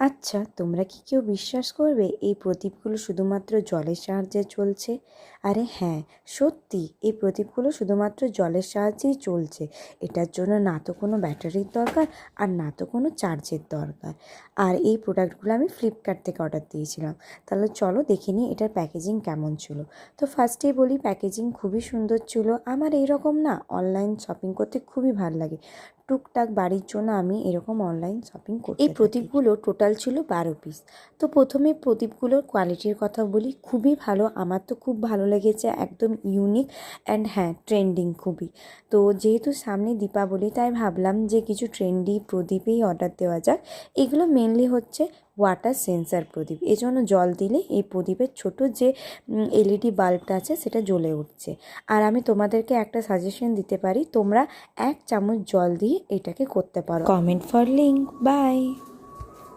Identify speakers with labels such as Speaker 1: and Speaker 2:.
Speaker 1: আচ্ছা তোমরা কি কেউ বিশ্বাস করবে এই প্রদীপগুলো শুধুমাত্র জলের সাহায্যে চলছে? আরে হ্যাঁ সত্যি এই প্রদীপগুলো শুধুমাত্র জলের সাহায্যেই চলছে। এটার জন্য না তো কোনো ব্যাটারির দরকার আর না তো কোনো চার্জের দরকার। আর এই প্রোডাক্টগুলো আমি ফ্লিপকার্ট থেকে অর্ডার দিয়েছিলাম। তাহলে চলো দেখে নিই এটার প্যাকেজিং কেমন ছিল। তো ফার্স্টেই বলি প্যাকেজিং খুবই সুন্দর ছিল। আমার এইরকম না অনলাইন শপিং করতে খুবই ভালো লাগে। টুকটাক বাড়ির জন্য আমি এরকম অনলাইন শপিং করি এই প্রদীপগুলো টোটাল ছিল বারো পিস তো প্রথমে প্রদীপগুলোর কোয়ালিটির কথা বলি, খুবই ভালো। আমার তো খুব ভালো লেগেছে, একদম ইউনিক অ্যান্ড হ্যাঁ ট্রেন্ডিং খুবই। তো যেহেতু সামনে দীপাবলি, তাই ভাবলাম যে কিছু ট্রেন্ডি প্রদীপেই অর্ডার দেওয়া যাক। এগুলো মেনলি হচ্ছে ওয়াটার সেন্সার প্রদীপ। এজন্য জল দিলে এই প্রদীপের ছোট যে এলইডি বাল্বটা আছে, সেটা জ্বলে উঠছে। আর আমি তোমাদেরকে একটা সাজেশন দিতে পারি, তোমরা এক চামচ জল দিয়ে এটাকে করতে পারো। Comment for link by